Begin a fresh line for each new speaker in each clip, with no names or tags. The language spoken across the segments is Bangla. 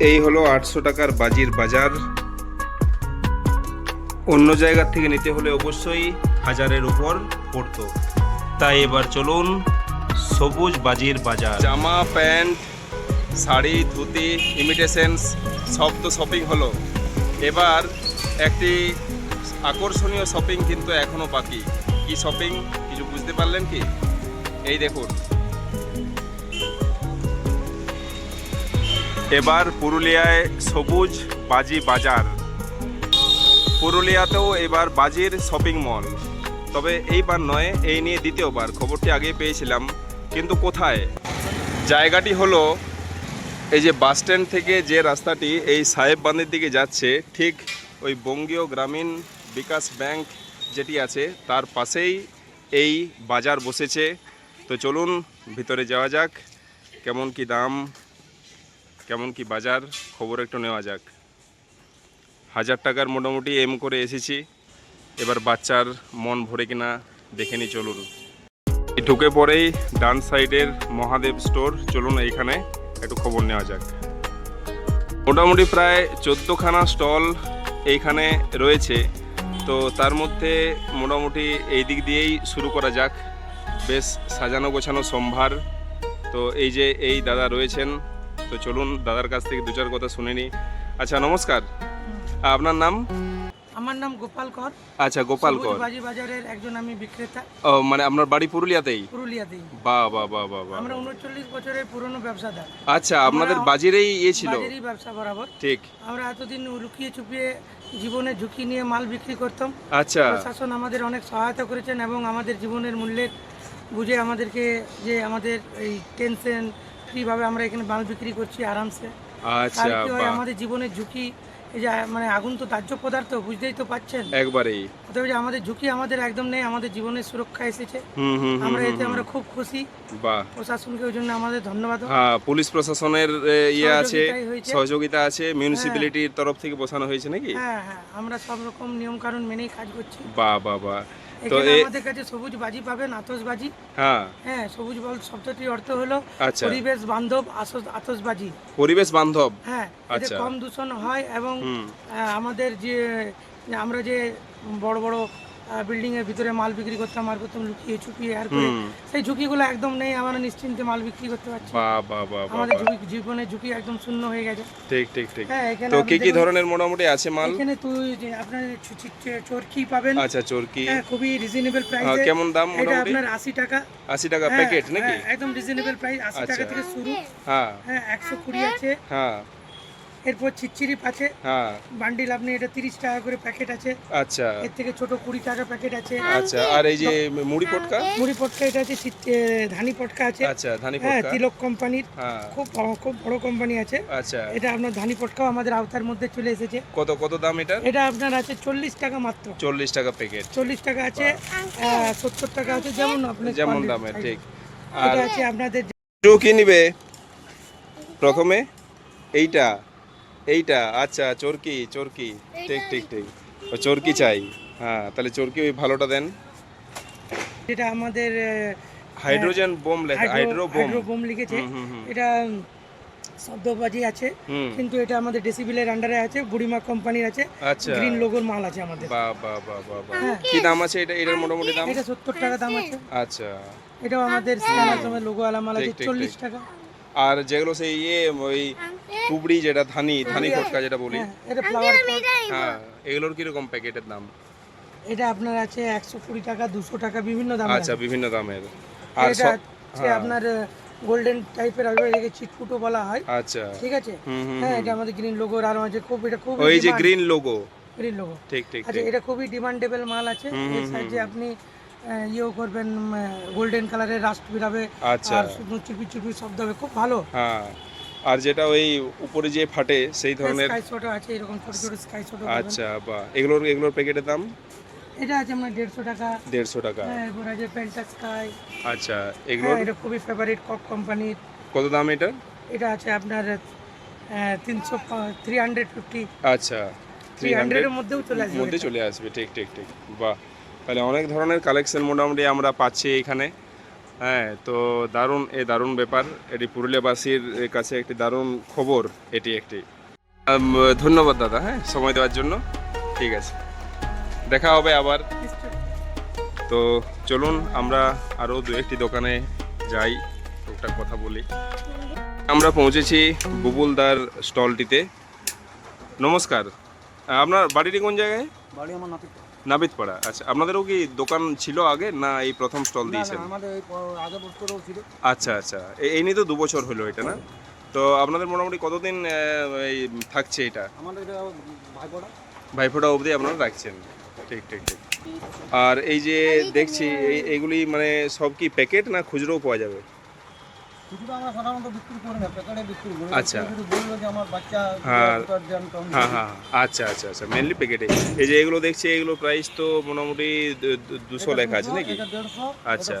এই হলো আটশো টাকার বাজির বাজার। অন্য জায়গা থেকে নিতে হলে অবশ্যই হাজারের উপর পড়তো। তাই এবার চলুন সবুজ বাজির বাজার। জামা, প্যান্ট, শাড়ি, ধুতি, ইমিটেশনস, সব তো শপিং হলো। এবার একটি আকর্ষণীয় শপিং কিন্তু এখনও বাকি। কি শপিং কিছু বুঝতে পারলেন কি? এই দেখুন। এবার পুরুলিয়ায় সবুজ বাজি বাজার। পুরুলিয়াতেও এবার বাজির শপিং মল। তবে এইবার নয়, এই নিয়ে দ্বিতীয়বার। খবরটি আগেই পেয়েছিলাম, কিন্তু কোথায়? জায়গাটি হলো এই যে বাস স্ট্যান্ড থেকে যে রাস্তাটি এই সাহেব বাঁধের দিকে যাচ্ছে, ঠিক ওই বঙ্গীয় গ্রামীণ বিকাশ ব্যাংক যেটি আছে, তার পাশেই এই বাজার বসেছে। তো চলুন, ভিতরে যাওয়া যাক, কেমন কি দাম কেমন কি বাজার? খবর একটু নেওয়া যাক। হাজার টাকার মোটামুটি এম করে এসেছি। এবার বাচ্চার মন ভরে কিনা দেখে নি চলুন। ঢুকে পরেই ডান সাইডের মহাদেব স্টোর, চলুন এইখানে একটু খবর নেওয়া যাক। মোটামুটি প্রায় চোদ্দোখানা স্টল এইখানে রয়েছে। তো তার মধ্যে মোটামুটি এই দিক দিয়েই শুরু করা যাক। বেশ সাজানো গোছানো সম্ভার। তো এই যে এই দাদা রয়েছেন তো চলুন দাদার কাছ থেকে দু চার কথা শুনে নিই। আচ্ছা নমস্কার। আপনার নাম?
আমার নাম গোপাল কর।
আচ্ছা গোপাল কর।
বাজি বাজারের একজন আমি বিক্রেতা।
ও, মানে আপনার বাড়ি পুরুলিয়াতেই?
পুরুলিয়াতেই।
বাহ বাহ বাহ বাহ
আমরা উনচল্লিশ বছরের পুরনো ব্যবসাদার।
আচ্ছা আপনাদের বাজিরেই ইয়ে ছিল?
বাজারই ব্যবসা বরাবর।
ঠিক।
আমরা এতদিন লুকিয়ে চুপিয়ে জীবনে ঝুঁকি নিয়ে মাল বিক্রি করতাম।
আচ্ছা।
প্রশাসন আমাদের অনেক সহায়তা করেছেন এবং আমাদের জীবনের মূল্যের বুঝে আমাদেরকে যে আমাদের এই টেনশন ফ্রিভাবে আমরা এখানে মাল বিক্রি করছি আরামসে।
আচ্ছা
আমাদের জীবনের ঝুঁকি এই যে মানে আগুন তো দাহ্য পদার্থ বুঝতেই তো পাচ্ছেন
একবারেই।
যে আমাদের ঝুঁকি আমাদের একদম নেই আমাদের জীবনের সুরক্ষা এসেছে। আমরা এতে আমরা খুব খুশি।
বাহ।
প্রশাসনকে ওই জন্য আমাদের ধন্যবাদ।
হ্যাঁ পুলিশ প্রশাসনের ইয়ে আছে সহযোগিতা আছে মিউনিসিপ্যালিটির তরফ থেকে বসানো হয়েছে নাকি?
হ্যাঁ হ্যাঁ আমরা সব রকম নিয়ম কানুন মেনেই কাজ করছি।
বাহ বাহ বাহ। তো
আমাদের কাছে সবুজ বাজি পাবেন আতসবাজি
হ্যাঁ।
হ্যাঁ সবুজ বল শব্দটির অর্থ হলো
আচ্ছা।
পরিবেশ বান্ধব
পরিবেশ বান্ধব?
হ্যাঁ এতে
আচ্ছা।
কম দূষণ হয় এবং আমাদের যে আমরা যে বড় বড় বিল্ডিং এর ভিতরে মাল বিক্রি করতাম আর করতাম লুকিয়ে চুপিয়ে আর করে। সেই ঝুঁকিগুলো একদম নেই আমরা নিশ্চিন্তে মাল বিক্রি করতে পারছি।
বাহ বাহ বাহ বাহ
আমাদের। ঝুঁকি জীবনের ঝুঁকি একদম শূন্য হয়ে গেছে।
ঠিক ঠিক ঠিক।
হ্যাঁ এখানে
তো কি কি ধরনের মোটামুটি আছে মাল?
এখানে তুই যে আপনার ছ- ছ- ছ- চরকি পাবেন।
আচ্ছা চরকি।
হ্যাঁ খুবই রিজনেবল প্রাইসে
কেমন দাম
এটা
মোটামুটি?
আপনার আশি টাকা।
আশি টাকা প্যাকেট নাকি?
হ্যাঁ, একদম রিজনেবল প্রাইস আশি টাকা। থেকে শুরু।
হ্যাঁ।
হ্যাঁ একশো কুড়ি আছে।
হ্যাঁ।
এরপর চিচ্চিরিপ আছে
হ্যাঁ।
বান্ডিল আপনি এটা তিরিশ টাকা করে প্যাকেট আছে।
আচ্ছা।
এর থেকে ছোট কুড়ি টাকা প্যাকেট আছে।
আচ্ছা আর এই যে মুড়ি পটকা
মুড়ি পটকা এটা আছে ধানি পটকা আছে।
আচ্ছা ধানি পটকা হ্যাঁ
তিলক কোম্পানির।
হ্যাঁ।
খুব খুব বড় কোম্পানি আছে।
আচ্ছা।
এটা আপনার ধানি পটকাও আমাদের আওতার মধ্যে চলে এসেছে।
কত কত দাম এটা?
এটা আপনার আছে চল্লিশ টাকা মাত্র।
চল্লিশ টাকা প্যাকেট।
চল্লিশ টাকা আছে সত্তর টাকা আছে যেমন আপনি
যেমন
size।
ঠিক। আর
এটা আছে আপনাদের
কি নিবে? প্রথমে এইটা। এইটা আচ্ছা চরকি চরকি। ঠিক ঠিক ঠিক। ও চরকি চাই। হ্যাঁ তাহলে চরকি ওই ভালোটা দেন।
এটা আমাদের
হাইড্রোজেন বোম লেখা হাইড্রো বোম।
হাইড্রো বোম লিখেছে। এটা শব্দবাজি আছে। কিন্তু এটা আমাদের ডেসিবিলের আন্ডারে আছে বুড়িমা কোম্পানির আছে।
আচ্ছা।
গ্রিন লোগোর মাল আছে আমাদের।
বাহ বাহ বাহ বাহ বাহ।
হ্যাঁ।
কি দাম আছে? এটা এটার মোটামুটি দাম?
এটা সত্তর টাকা দাম আছে।
আচ্ছা।
এটাও আমাদের স্ক্যানার সময় লোগো আলা মাল আছে
ঠিক, ঠিক,
চল্লিশ
ঠিক।
টাকা।
আর যেগুলো সেই ইয়ে ওই টুবড়ি যেটা ধানি ধানি ফটকা যেটা বলি।
হ্যাঁ এটা ফ্লাওয়ার
হ্যাঁ এগুলোর কীরকম প্যাকেটের দাম?
এটা আপনার আছে একশো কুড়ি টাকা দুশো টাকা বিভিন্ন দাম
আচ্ছা বিভিন্ন দামের। আর
এটা
সব
আপনার গোল্ডেন টাইপের আসবে এটাকে চিটকুটো বলা হয়।
আচ্ছা।
ঠিক আছে? হ্যাঁ এটা আমাদের গ্রিন লোগোর আর আছে। খুব এটা খুব
ওই যে গ্রিন লোগো
গ্রিন লোগো
ঠিক ঠিক
আচ্ছা এটা খুবই ডিমান্ডেবল মাল আছে। এর
হুম,
আপনি ইয়েও করবেন গোল্ডেন কালারের রাস্ট বেরাবে।
আচ্ছা।
আর শুধু চিপি চিপি শব্দ হবে খুব ভালো।
হ্যাঁ। আর যেটা ওই উপরে যে ফাটে সেই ধরনের
স্কাই ছোট আছে এরকম ছোট ছোট স্কাই ছোট
আচ্ছা বা এগুলোর এগুলোর প্যাকেটের দাম?
এটা আছে আপনার দেড়শো টাকা।
দেড়শো টাকা।
এরপর আছে পেন্টা স্কাই
আচ্ছা
হ্যাঁ
এগুলোর?
এটা খুবই ফেভারিট কক কোম্পানির
কত দাম এটা
এটা আছে আপনার তিনশো থ্রি হান্ড্রেড ফিফটি
আচ্ছা
থ্রি হান্ড্রেডের মধ্যেও চলে আসবে
মধ্যে চলে আসবে ঠিক ঠিক ঠিক। বাহ। তাহলে অনেক ধরনের কালেকশন মোটামুটি আমরা পাচ্ছি এখানে। হ্যাঁ তো দারুণ এই দারুণ ব্যাপার। এটি পুরুলিয়াবাসীর কাছে একটি দারুণ খবর, এটি একটি। ধন্যবাদ দাদা হ্যাঁ সময় দেওয়ার জন্য। ঠিক আছে। দেখা হবে আবার। তো চলুন, আমরা আরও দু একটি দোকানে যাই, টুকটাক কথা বলি। আমরা পৌঁছেছি বুবুলদার স্টলটিতে। নমস্কার। আপনার বাড়িটি কোন জায়গায়?
বাড়ি আমার
নাবিদপাড়া আচ্ছা আপনাদেরও কি দোকান ছিল আগে না এই প্রথম স্টল দিয়েছেন?
আমাদের আগে বছরও ছিল।
আচ্ছা আচ্ছা এই নিয়ে তো দু বছর হলো এটা না? তো আপনাদের মোটামুটি কতদিন এই থাকছে এটা?
আমাদের এটা
ভাইফোঁটা। অবধি আপনারা রাখছেন। ঠিক ঠিক ঠিক। আর এই যে দেখছি এই এইগুলি মানে সব কি প্যাকেট না খুচরোও পাওয়া যাবে?
কিছুটা আমরা সাধারণত বিক্রি করি না প্যাকেটে বিক্রি করি।
আচ্ছা।
যদি বলল যে আমার বাচ্চা
হ্যাঁ। হ্যাঁ হ্যাঁ হ্যাঁ। আচ্ছা আচ্ছা আচ্ছা মেনলি প্যাকেটে। এই যে এগুলো দেখছি এগুলো প্রাইস তো মোটামুটি দুশো লেখা আছে নাকি?
দেড়শো
আচ্ছা।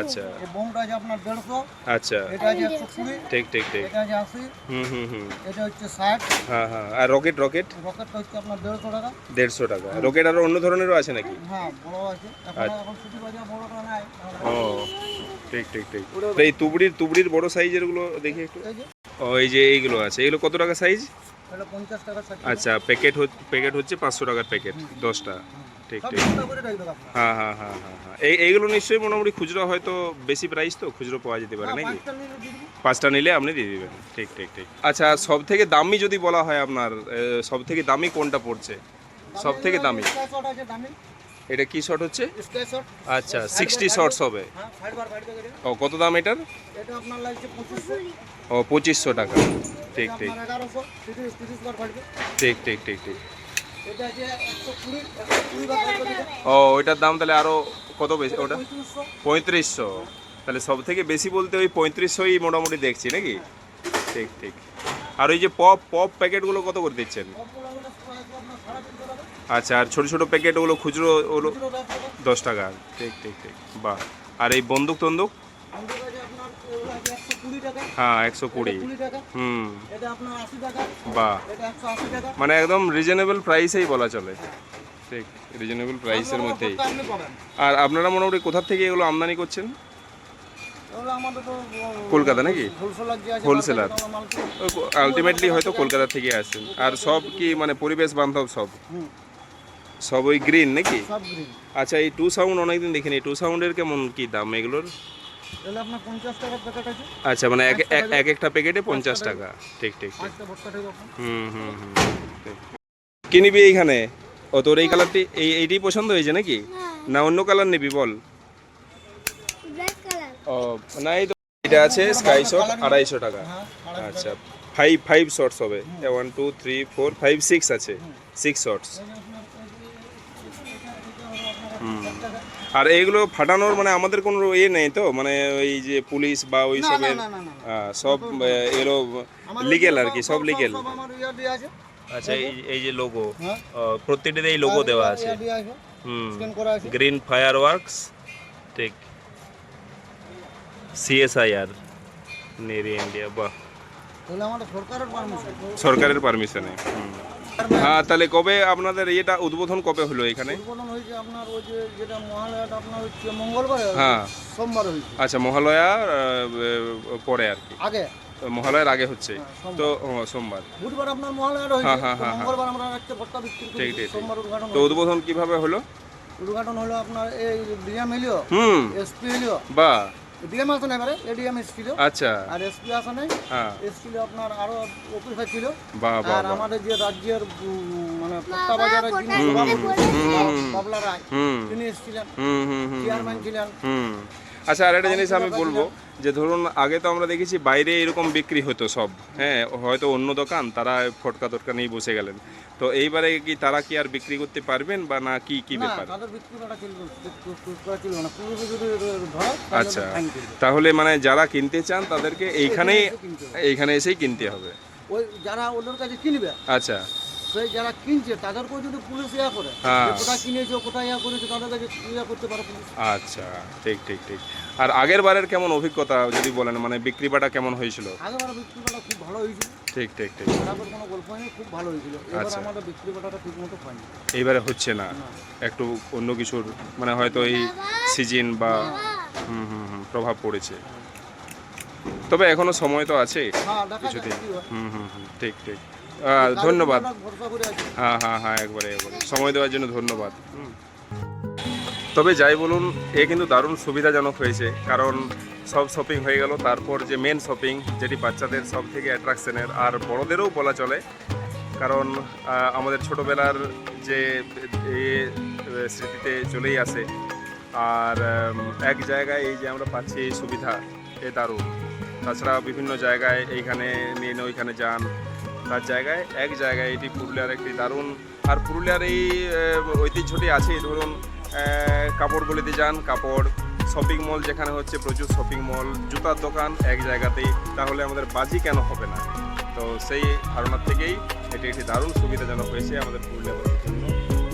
আচ্ছা।
এই বোমটা আছে আপনার দেড়শো
আচ্ছা।
এটা আছে একশো কুড়ি
ঠিক ঠিক ঠিক।
এটা আছে আশি
হুম হুম হুম।
এটা হচ্ছে ষাট।
হ্যাঁ হ্যাঁ আর রকেট রকেট?
রকেটটা হচ্ছে আপনার দেড়শো টাকা।
দেড়শো টাকা। রকেট আরও অন্য ধরনেরও আছে নাকি?
হ্যাঁ বড় আছে। এখন
আচ্ছা।
নাই
ও। ঠিক ঠিক ঠিক। এই তুবড়ির তুবড়ির বড় সাইজেরগুলো দেখি একটু। ও এই যে এইগুলো আছে। এগুলো কত টাকা সাইজ। আচ্ছা প্যাকেট প্যাকেট হচ্ছে পাঁচশো টাকার প্যাকেট দশটা। ঠিক ঠিক। হ্যাঁ হ্যাঁ হ্যাঁ হ্যাঁ হ্যাঁ। এই এইগুলো নিশ্চয়ই মোটামুটি খুচরো হয়তো বেশি প্রাইস তো খুচরো পাওয়া যেতে পারে
হ্যাঁ,
নাকি?
পাঁচটা নিলে
পাঁচটা নিলে আপনি দিয়ে দিবেন। ঠিক ঠিক ঠিক। আচ্ছা সব থেকে দামি যদি বলা হয় আপনার সব থেকে দামি কোনটা পড়ছে? সব থেকে দামি। এটা কি শট হচ্ছে? আচ্ছা সিক্সটি শর্টস হবে।
হ্যাঁ
ও কত দাম এটার? ও পঁচিশশো টাকা। ঠিক ঠিক। ঠিক ঠিক ঠিক ঠিক। ও ওইটার দাম তাহলে আরও কত বেশি ওটা?
পঁয়ত্রিশশো।
পঁয়ত্রিশশো। তাহলে সব থেকে বেশি বলতে ওই পঁয়ত্রিশশোই মোটামুটি দেখছি নাকি? ঠিক ঠিক। আর ওই যে পপ পপ প্যাকেটগুলো কত করে দিচ্ছেন
সবগুলো আমাদের সময় আছে আপনার সাড়ে তিনশো টাকা
আচ্ছা আর ছোটো ছোটো প্যাকেট ওগুলো খুচরো ওগুলো
দশ টাকা।
ঠিক ঠিক ঠিক। বাহ। আর এই বন্দুক তন্দুক হ্যাঁ একশো কুড়ি। হুম। বাহ।
টাকা।
মানে একদম রিজনেবল প্রাইসেই বলা চলে। ঠিক রিজনেবল প্রাইসের মধ্যেই। আর আপনারা মোটামুটি কোথার থেকে এগুলো আমদানি করছেন? কলকাতা নাকি?
হোলসেলার।
আলটিমেটলি হয়তো কলকাতা থেকে আসেন আর সব কি মানে পরিবেশ বান্ধব সব? সব ওই গ্রিন নাকি?
সব গ্রিন
আচ্ছা এই টু সাউন্ড অনেকদিন দেখিনি। টু সাউন্ডের কেমন কি দাম এগুলোর?
এগুলো আপনার পঞ্চাশ টাকার প্যাকেট আছে।
আচ্ছা মানে এক এক- এক একটা প্যাকেটে পঞ্চাশ টাকা। ঠিক ঠিক ঠিক। হুম হুম হুম ঠিক। কি নিবি এইখানে? ও তোর এই কালারটি এই এইটাই পছন্দ হয়েছে নাকি? না অন্য কালার নিবি বল।
ব্ল্যাক কালার
ও না এই তো এটা আছে স্কাই শট আড়াইশো টাকা।
হ্যাঁ
আচ্ছা ফাইভ ফাইভ শর্টস হবে। One two three four five six আছে। সিক্স শর্টস আর এইগুলো ফাটানোর মানে আমাদের কোনো ইয়ে নেই তো? মানে ওই যে পুলিশ বা ওই সবের সব এগুলো লিগেল আর কি
সব-
লিগেল আচ্ছা এই এই যে লোগো
হ্যাঁ।
প্রত্যেকটাতে এই লোগো দেওয়া আছে।
দিয়ে আছে।
হুম।
স্ক্যান করা আছে।
গ্রিন ফায়ার ওয়ার্কস ঠিক সিএসআইআর নেরি ইন্ডিয়া বাহ।
সরকারের পারমিশন
সরকারের পারমিশনে হ্যাঁ তাহলে কবে আপনাদের এটা উদ্বোধন কবে হলো এখানে?
উদ্বোধন হয়েছে আপনার ওই যে যেটা মহালয়াটা আপনার হচ্ছে মঙ্গলবার
হ্যাঁ।
সোমবার হয়েছে।
আচ্ছা মহালয়া পরে আর কি।
আগে।
মহালয়ার আগে হচ্ছে। তো সোমবার।
বুধবার আপনার মহালয়াটা
হ্যাঁ,
হয়েছে
হ্যাঁ,
তো
হ্যাঁ,
মঙ্গলবার আমরা একটা ভর্তা বিক্রি
ঠিক, ঠিক, ঠিক।
সোমবার উদ্ঘাটন
তো উদ্বোধন কীভাবে হলো?
উদ্ঘাটন হলো আপনার এই ডিএম এলিও
হুম।
এসপি এলিও
বা
ডিএম আছে না এবারে এডিএম এসছিল
আচ্ছা।
আর এসপি আছে না
হ্যাঁ।
এসছিল আপনার আরও অফিসার ছিল।
বাহ বাহ
আর আমাদের যে রাজ্যের মানে পট্টা বাজারের যিনি। বাবলা রায় তিনি এসেছিলেন।
হুম হুম হুম
চেয়ারম্যান ছিলেন।
হুম। আচ্ছা আর একটা জিনিস আমি বলব যে ধরুন আগে তো আমরা দেখেছি বাইরে এরকম বিক্রি হতো সব। হ্যাঁ হয়তো অন্য দোকান তারা ফটকা টটকা নিয়ে বসে গেলেন। তো এইবারে কি তারা কি আর বিক্রি করতে পারবেন বা না কি কি ব্যাপার? আচ্ছা তাহলে মানে যারা কিনতে চান তাদেরকে এইখানেই। এইখানে এসেই কিনতে হবে।
ওই যারা ওদের কাছে কিনবে
আচ্ছা।
সেই যারা কিনছে তাদেরকেও যদি পুলিশ ইয়া করে
হ্যাঁ।
কোথায় কিনেছে কোথায় ইয়া করেছে তাদের কাছে ইয়া করতে পারে পুলিশ।
আচ্ছা ঠিক ঠিক ঠিক। আর আগের বারের কেমন অভিজ্ঞতা যদি বলেন? মানে বিক্রি বাটা কেমন হয়েছিল?
আগেবার বিক্রি করা খুব ভালো হয়েছিল।
ঠিক ঠিক ঠিক।
খারাপের কোনো গল্প হয়নি খুব ভালো হয়েছিল। এবার
আচ্ছা।
আমাদের বিক্রি ঠিক মতো হয়নি।
এইবারে হচ্ছে না। একটু অন্য কিছুর মানে হয়তো এই সিজন বা হুম হুম হুম প্রভাব পড়েছে। তবে এখনও সময় তো আছে
হ্যাঁ
কিছুদিন। হুম হুম হুম ঠিক ঠিক। ধন্যবাদ। হ্যাঁ হ্যাঁ হ্যাঁ একবারে একবারে। সময় দেওয়ার জন্য ধন্যবাদ। তবে যাই বলুন এ কিন্তু দারুণ সুবিধাজনক হয়েছে কারণ সব শপিং হয়ে গেল। তারপর যে মেন শপিং যেটি বাচ্চাদের সব থেকে অ্যাট্রাকশনের আর বড়দেরও বলা চলে কারণ আমাদের ছোটোবেলার যে এ স্মৃতিতে চলেই আসে। আর এক জায়গায় এই যে আমরা পাচ্ছি এই সুবিধা এ দারুণ। তাছাড়া বিভিন্ন জায়গায় এইখানে নিন ওইখানে যান তার জায়গায় এক জায়গায় এটি পুরুলিয়ার একটি দারুণ আর পুরুলিয়ার এই ঐতিহ্যটি আছেই। ধরুন আহ, কাপড়গুলিতে যান কাপড় শপিং মল যেখানে হচ্ছে প্রচুর শপিং মল জুতার দোকান এক জায়গাতেই তাহলে আমাদের বাজি কেন হবে না? তো সেই ধারণার থেকেই এটি একটি দারুণ সুবিধাজনক হয়েছে আমাদের পুরুলিয়াবাসীর জন্য।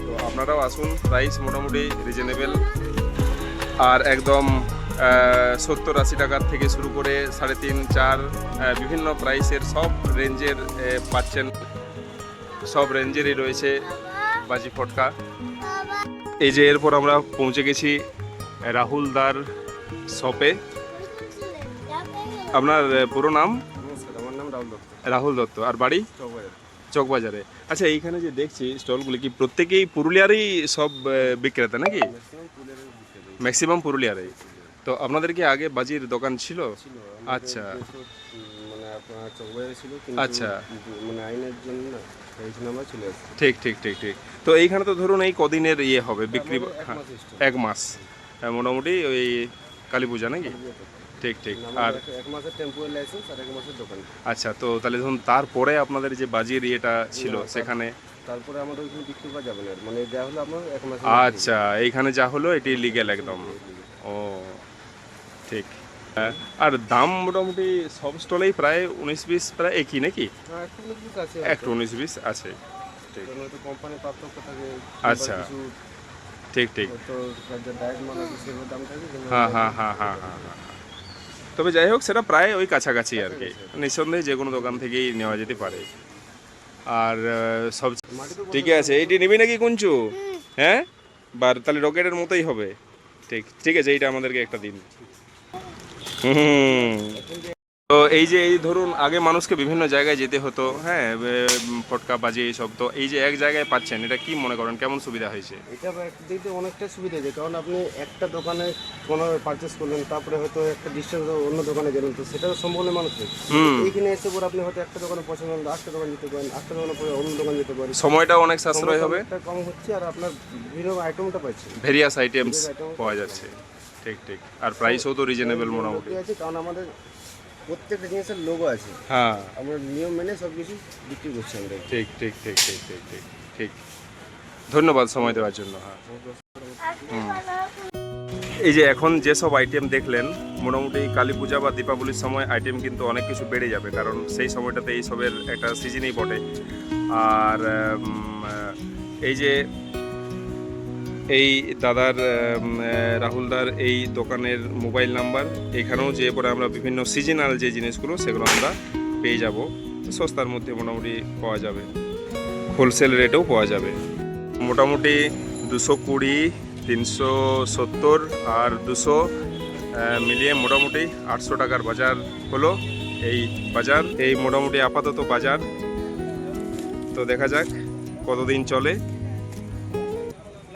তো আপনারাও আসুন প্রাইস মোটামুটি রিজনেবল আর একদম সত্তর আশি টাকার থেকে শুরু করে সাড়ে তিন চার বিভিন্ন প্রাইসের সব রেঞ্জের পাচ্ছেন। সব রেঞ্জেরই রয়েছে বাজি ফটকা। এই যে এরপর আমরা পৌঁছে গেছি রাহুলদার শপে। আপনার পুরো নাম?
আমার নাম রাহুল দত্ত।
রাহুল দত্ত। আর বাড়ি? চকবাজারে। আচ্ছা এইখানে যে দেখছি স্টলগুলি কি প্রত্যেকেই পুরুলিয়ারই সব বিক্রেতা নাকি?
ম্যাক্সিমাম
পুরুলিয়ারই। তো আপনাদের কি আগে বাজির দোকান ছিল?
ছিল
আচ্ছা।
মানে আপনার চৌবাজারে ছিল
আচ্ছা।
মানে আইনের জন্য না এই জন্য আমরা চলে আসছি।
ঠিক ঠিক ঠিক ঠিক। তো এইখানে তো ধরুন এই কদিনের ইয়ে হবে বিক্রি
এক
হ্যাঁ,
মাস
হ্যাঁ, মোটামুটি ওই কালী পূজা নাকি? ঠিক ঠিক। আর
এক- এক মাসের টেম্পোর লাইসেন্স আর এক মাসের দোকান।
আচ্ছা তো তাহলে ধরুন তারপরে আপনাদের যে বাজির ইয়েটা ছিল সেখানে?
তারপরে আমাদের ওইখানে বিক্রি করা যাবে না। মানে যা হলো এক
আচ্ছা এইখানে যা হলো এটি লিগেল একদম। ও ঠিক। হ্যাঁ, আর দাম মোটামুটি সব স্টলেই প্রায় উনিশ বিশ প্রায় একই নাকি?
হ্যাঁ একটু
উনিশ বিশ আছে ঠিক। আচ্ছা। ঠিক ঠিক। হ্যাঁ হ্যাঁ হ্যাঁ হ্যাঁ হ্যাঁ হ্যাঁ। তবে যাই হোক সেটা প্রায় ওই কাছাকাছি আর কি। নিঃসন্দেহে যে কোনো দোকান থেকেই নেওয়া যেতে পারে। আর সব ঠিক আছে। এইটি নিবি নাকি কুঞ্চু? হ্যাঁ? বার তাহলে রকেটের মতোই হবে। ঠিক ঠিক আছে এইটা আমাদেরকে একটা দিন। তো এই যে এই ধরুন আগে মানুষকে বিভিন্ন জায়গায় যেতে হতো হ্যাঁ ফটকা বাজে এইসব তো এই যে এক জায়গায় পাচ্ছেন এটা কি মনে করেন কেমন সুবিধা হয়েছে?
এটা একদিক দিয়ে অনেকটা সুবিধা হয়েছে কারণ আপনি একটা দোকানে কোনো পারচেস করলেন তারপরে হয়তো একটা ডিস্টেন্স অন্য দোকানে গেলেন তো সেটা সম্পূর্ণ মানুষের।
হুম।
এইখানে এসে পরে আপনি হয়তো একটা দোকানে পছন্দ হলো আটটা দোকান যেতে পারেন আটটা দোকানে পরে অন্য দোকান যেতে পারেন।
সময়টা অনেক সাশ্রয় হবে।
কম হচ্ছে আর আপনার বিভিন্ন আইটেমটা পাচ্ছেন
ভেরিয়াস আইটেমস পাওয়া যাচ্ছে। ঠিক ঠিক। আর প্রাইসও তো রিজনেবল মোটামুটি।
আছে কারণ আমাদের প্রত্যেকটা জিনিসের লোগো আছে।
হ্যাঁ।
আমরা নিয়ম মেনে সব কিছু বিক্রি করছি আমরা।
ঠিক ঠিক ঠিক ঠিক ঠিক ঠিক ঠিক। ধন্যবাদ সময় দেওয়ার জন্য হ্যাঁ। এই যে এখন যেসব আইটেম দেখলেন মোটামুটি কালী পূজা বা দীপাবলির সময় আইটেম কিন্তু অনেক কিছু বেড়ে যাবে কারণ সেই সময়টাতে এই সবের একটা সিজনই বটে। আর এই যে এই দাদার রাহুলদার এই দোকানের মোবাইল নাম্বার। এখানেও যে পরে আমরা বিভিন্ন সিজনাল যে জিনিসগুলো, সেগুলো আমরা পেয়ে যাব। সস্তার মধ্যে মোটামুটি পাওয়া যাবে। হোলসেল রেটেও পাওয়া যাবে। মোটামুটি দুশো কুড়ি, তিনশো সত্তর আর দুশো মিলিয়ে মোটামুটি আটশো টাকার বাজার হলো এই বাজার। এই মোটামুটি আপাতত বাজার। তো দেখা যাক কতদিন চলে।